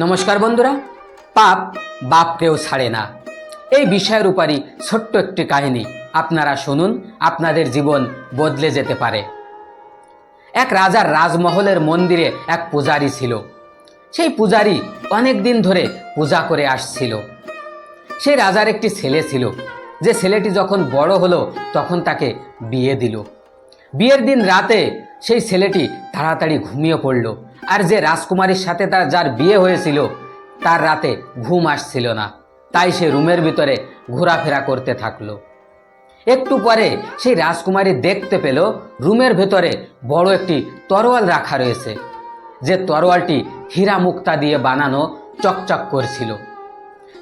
নমস্কার বন্ধুরা, পাপ বাপকেও ছাড়ে না। এই বিষয়ের উপরই ছোট্ট একটি কাহিনী আপনারা শুনুন, আপনাদের জীবন বদলে যেতে পারে। এক রাজার রাজমহলের মন্দিরে এক পূজারী ছিল। সেই পূজারী অনেক দিন ধরে পূজা করে আসছিল। সেই রাজার একটি ছেলে ছিল। যে ছেলেটি যখন বড় হলো, তখন তাকে বিয়ে দিল। বিয়ের দিন রাতে সেই ছেলেটি তাড়াতাড়ি ঘুমিয়ে পড়ল। আর যে রাজকুমারীর সাথে তার যার বিয়ে হয়েছিল, তার রাতে ঘুম আসছিল না। তাই সে রুমের ভিতরে ঘোরাফেরা করতে থাকল। একটু পরে সেই রাজকুমারী দেখতে পেল রুমের ভেতরে বড় একটি তরোয়াল রাখা রয়েছে। যে তরোয়ালটি হীরা মুক্তা দিয়ে বানানো চকচক করছিল।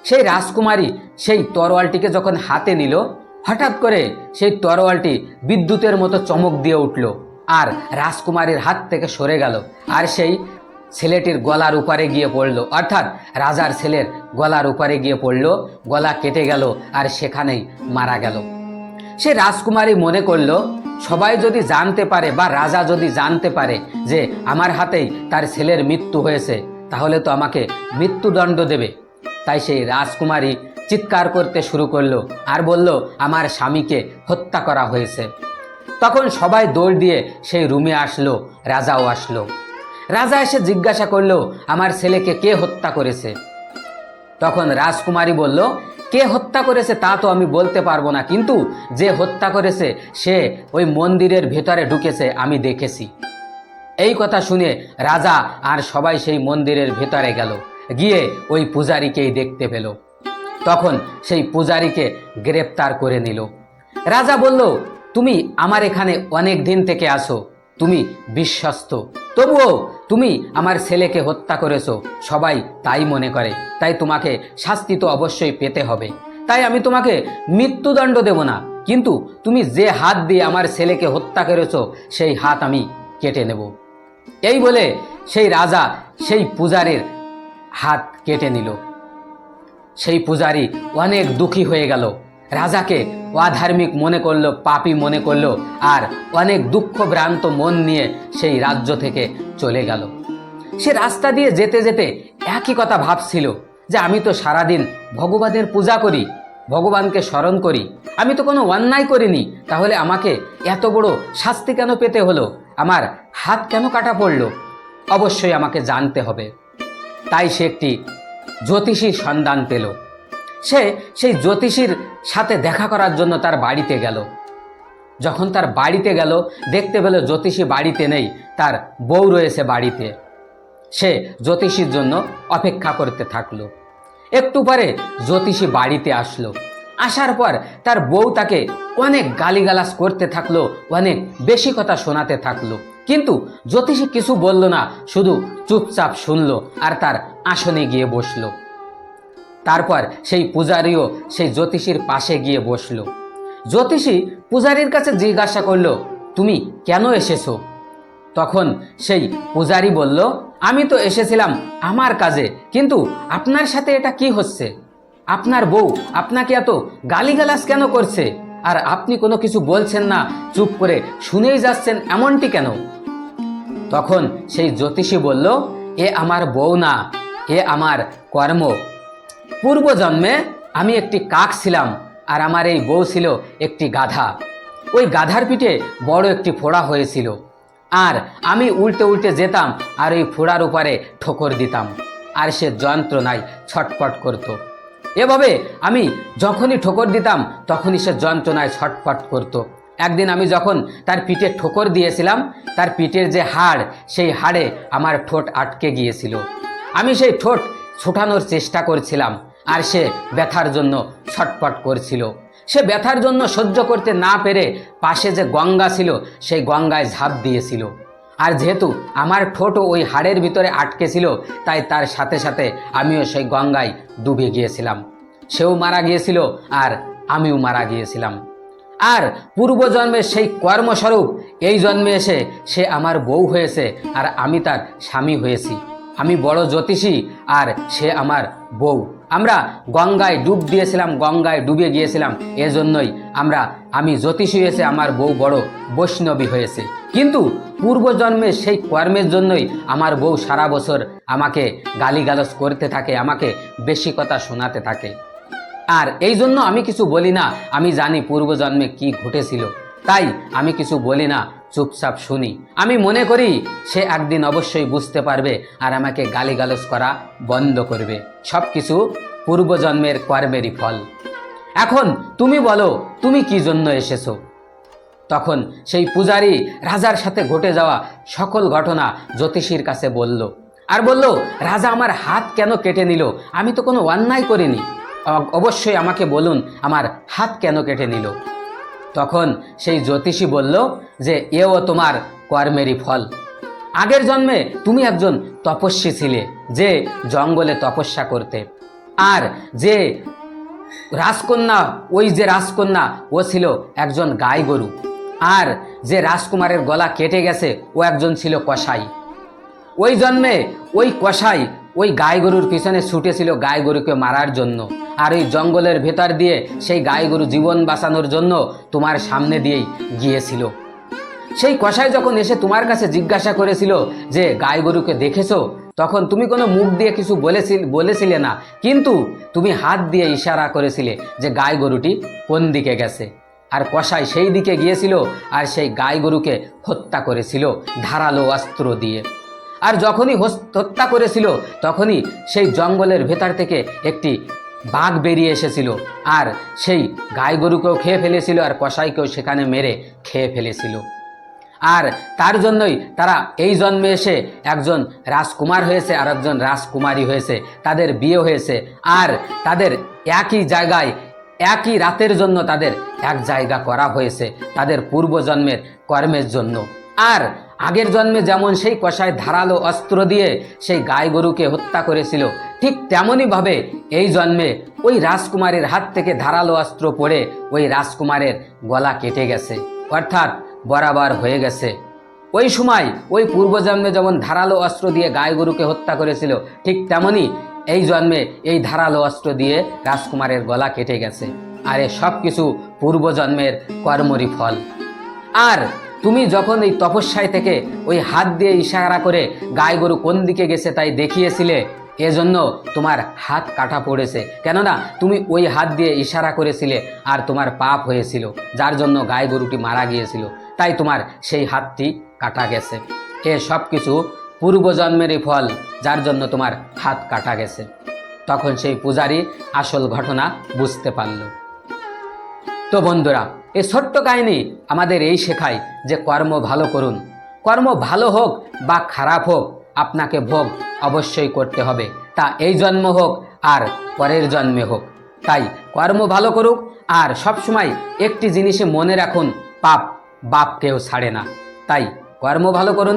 সেই রাজকুমারী সেই তরোয়ালটিকে যখন হাতে নিল, হঠাৎ করে সেই তরোয়ালটি বিদ্যুতের মতো চমক দিয়ে উঠল। আর রাজকুমারীর হাত থেকে সরে গেল। আর সেই ছেলেটির গলার উপরে গিয়ে পড়ল। অর্থাৎ রাজার ছেলের গলার উপরে গিয়ে পড়ল। গলা কেটে গেল আর সেখানেই মারা গেল। সে রাজকুমারী মনে করল, সবাই যদি জানতে পারে বা রাজা যদি জানতে পারে যে আমার হাতেই তার ছেলের মৃত্যু হয়েছে, তাহলে তো আমাকে মৃত্যুদণ্ড দেবে। তাই সেই রাজকুমারী চিৎকার করতে শুরু করল আর বলল, আমার স্বামীকে হত্যা করা হয়েছে। তখন সবাই দৌড় দিয়ে সেই রুমে আসলো, রাজাও আসলো। রাজা এসে জিজ্ঞাসা করল, আমার ছেলেকে কে হত্যা করেছে? তখন রাজকুমারী বলল, কে হত্যা করেছে তা তো আমি বলতে পারব না, কিন্তু যে হত্যা করেছে, সে ওই মন্দিরের ভেতরে ঢুকেছে, আমি দেখেছি। এই কথা শুনে রাজা আর সবাই সেই মন্দিরের ভেতরে গেল, গিয়ে ওই পূজারীকেই দেখতে পেল। তখন সেই পূজারীকে গ্রেপ্তার করে নিল। রাজা বলল তুমি আমার এখানে অনেক দিন থেকে আসো তুমি বিশ্বস্ত। তবুও তুমি আমার ছেলেকে হত্যা করেছ, সবাই তাই মনে করে, তাই তোমাকে শাস্তি তো অবশ্যই পেতে হবে। তাই আমি তোমাকে মৃত্যুদণ্ড দেব না, কিন্তু তুমি যে হাত দিয়ে আমার ছেলেকে হত্যা করেছ, সেই হাত আমি কেটে নেব। এই বলে সেই রাজা সেই পূজারীর হাত কেটে নিল। সেই পূজারী অনেক দুঃখী হয়ে গেল। রাজাকে অধার্মিক মনে করল, পাপী মনে করল আর অনেক দুঃখভ্রান্ত মন নিয়ে সেই রাজ্য থেকে চলে গেল। সে রাস্তা দিয়ে যেতে যেতে একই কথা ভাবছিল যে আমি তো সারাদিন ভগবানের পূজা করি, ভগবানকে স্মরণ করি, আমি তো কোনো অন্যায় করিনি, তাহলে আমাকে এত বড় শাস্তি কেন পেতে হলো? আমার হাত কেন কাটা পড়ল? অবশ্যই আমাকে জানতে হবে। তাই সে একটি জ্যোতিষীর সন্ধান পেল। সে সেই জ্যোতিষীর সাথে দেখা করার জন্য তার বাড়িতে গেল। যখন তার বাড়িতে গেল, দেখতে পেল জ্যোতিষী বাড়িতে নেই, তার বউ রয়েছে বাড়িতে। সে জ্যোতিষীর জন্য অপেক্ষা করতে থাকল। একটু পরে জ্যোতিষী বাড়িতে আসলো। আসার পর তার বউ তাকে অনেক গালিগালাজ করতে থাকল, অনেক বেশি কথা শোনাতে থাকল। কিন্তু জ্যোতিষী কিছু বলল না, শুধু চুপচাপ শুনলো আর তার আসনে গিয়ে বসল। তারপর সেই পূজারীও সেই জ্যোতিষীর পাশে গিয়ে বসল। জ্যোতিষী পূজারীর কাছে জিজ্ঞাসা করল, তুমি কেন এসেছ? তখন সেই পূজারী বলল, আমি তো এসেছিলাম আমার কাজে, কিন্তু আপনার সাথে এটা কি হচ্ছে? আপনার বউ আপনাকে এত গালিগালাজ কেন করছে? আর আপনি কোনো কিছু বলছেন না, চুপ করে শুনেই যাচ্ছেন এমনটি কেন? তখন সেই জ্যোতিষী বলল, এ আমার বউ না, এ আমার কর্ম পূর্বজন্মে আমি একটি কাক ছিলাম আর আমার এই বউ ছিল একটি গাধা। ওই গাধার পিঠে বড় একটি ফোড়া হয়েছিল। আর আমি উল্টে উল্টে যেতাম আর ওই ফোড়ার উপরে ঠোকর দিতাম। আর সে যন্ত্রণায় ছটপট করত। এভাবে আমি যখনই ঠোকর দিতাম, তখনই সে যন্ত্রণায় ছটপট করত। একদিন আমি যখন তার পিঠে ঠোকর দিয়েছিলাম, তার পিঠের যে হাড়, সেই হাড়ে আমার ঠোঁট আটকে গিয়েছিল। আমি সেই ঠোঁট ছোটানোর চেষ্টা করছিলাম। আর সে ব্যথার জন্য ছটপট করছিল। সে ব্যথার জন্য সহ্য করতে না পেরে পাশে যে গঙ্গা ছিল, সেই গঙ্গায় ঝাঁপ দিয়েছিল। আর যেহেতু আমার ঠোঁটও ওই হাড়ের ভিতরে আটকে ছিল, তাই তার সাথে সাথে আমিও সেই গঙ্গায় ডুবে গিয়েছিলাম। সেও মারা গিয়েছিল আর আমিও মারা গিয়েছিলাম। আর পূর্বজন্মের সেই কর্মস্বরূপ, এই জন্মে এসে সে আমার বউ হয়েছে আর আমি তার স্বামী হয়েছি। আমি বড় জ্যোতিষী আর সে আমার বউ। আমরা গঙ্গায় ডুব দিয়েছিলাম, গঙ্গায় ডুবে গিয়েছিলাম। এজন্যই আমরা, আমি জ্যোতিষী হয়েছে, আমার বউ বড় বৈষ্ণবী হয়েছে। কিন্তু পূর্বজন্মে সেই কর্মের জন্যই আমার বউ সারা বছর আমাকে গালিগালজ করতে থাকে, আমাকে বেশি কথা শোনাতে থাকে। আর এই জন্য আমি কিছু বলি না, আমি জানি পূর্বজন্মে কি ঘটেছিল। তাই আমি কিছু বলি না চুপচাপ শুনি। আমি মনে করি সে একদিন অবশ্যই বুঝতে পারবে আর আমাকে গালিগালজ করা বন্ধ করবে। সব কিছু পূর্বজন্মের কর্মেরই ফল। এখন তুমি বলো, তুমি কি জন্য এসেছ? তখন সেই পূজারী রাজার সাথে ঘটে যাওয়া সকল ঘটনা জ্যোতিষীর কাছে বলল, আর বলল, রাজা আমার হাত কেন কেটে নিল? আমি তো কোনো অন্যায় করিনি। অবশ্যই আমাকে বলুন, আমার হাত কেন কেটে নিল? তখন সেই জ্যোতিষী বলল যে, এও তোমার কর্মেরই ফল। আগের জন্মে তুমি একজন তপস্বী ছিলে, যে জঙ্গলে তপস্যা করতে। আর যে রাজকন্যা, ওই যে রাজকন্যা, ও ছিল একজন গাই গরু। আর যে রাজকুমারের গলা কেটে গেছে, ও একজন ছিল কসাই। ওই জন্মে ওই কসাই ওই গাই গরুর পিছনে ছুটেছিল গাই গরুকে মারার জন্য। আর ওই জঙ্গলের ভেতর দিয়ে সেই গাই গরু জীবন বাঁচানোর জন্য তোমার সামনে দিয়েই গিয়েছিল। সেই কসাই যখন এসে তোমার কাছে জিজ্ঞাসা করেছিল যে গাই গরুকে দেখেছ? তখন তুমি কোনো মুখ দিয়ে কিছু বলেছিল, বলেছিলে না। কিন্তু তুমি হাত দিয়ে ইশারা করেছিলে যে গাই গরুটি কোন দিকে গেছে? আর কসাই সেই দিকে গিয়েছিল আর সেই গাই গরুকে হত্যা করেছিল ধারালো অস্ত্র দিয়ে। আর যখনই হত্যা করেছিল, তখনই সেই জঙ্গলের ভেতর থেকে একটি বাঘ বেরিয়ে এসেছিল আর সেই গাই গরুকেও খেয়ে ফেলেছিল আর কসাইকেও সেখানে মেরে খেয়ে ফেলেছিল। আর তার জন্যই তারা এই জন্মে এসে একজন রাজকুমার হয়েছে আর একজন রাজকুমারী হয়েছে, তাদের বিয়ে হয়েছে আর তাদের একই জায়গায়, একই রাতের জন্য তাদের এক জায়গা করা হয়েছে, তাদের পূর্বজন্মের কর্মের জন্য। আর আগের জন্মে যেমন সেই কষায় ধারালো অস্ত্র দিয়ে সেই গাই গরুকে হত্যা করেছিল, ঠিক তেমনইভাবে এই জন্মে ওই রাজকুমারের হাত থেকে ধারালো অস্ত্র পড়ে ওই রাজকুমারের গলা কেটে গেছে, অর্থাৎ বরাবর হয়ে গেছে। ওই সময় ওই পূর্বজন্মে যেমন ধারালো অস্ত্র দিয়ে গাই গরুকে হত্যা করেছিল, ঠিক তেমনি এই জন্মে এই ধারালো অস্ত্র দিয়ে রাজকুমারের গলা কেটে গেছে। আর এ সব কিছু পূর্বজন্মের কর্মরই ফল। আর তুমি যখন এই তপস্যায় থেকে ওই হাত দিয়ে ইশারা করে গায়ে গরু কোন দিকে গেছে তাই দেখিয়েছিলে, এজন্য তোমার হাত কাটা পড়েছে। কেননা তুমি ওই হাত দিয়ে ইশারা করেছিলে আর তোমার পাপ হয়েছিল, যার জন্য গায়ে গরুটি মারা গিয়েছিল। তাই তোমার সেই হাতটি কাটা গেছে। এ সব কিছু পূর্বজন্মেরই ফল, যার জন্য তোমার হাত কাটা গেছে। তখন সেই পূজারী আসল ঘটনা বুঝতে পারল। তো বন্ধুরা এই ছোট্ট কাহিনী আমাদের এই শেখায় যে কর্ম ভালো করুন। কর্ম ভালো হোক বা খারাপ হোক, আপনাকে ভোগ অবশ্যই করতে হবে। তা এই জন্ম হোক আর পরের জন্মে হোক। তাই কর্ম ভালো করুক আর সবসময় একটি জিনিসে মনে রাখুন, পাপ বাপ কেউ ছাড়ে না। তাই কর্ম ভালো করুন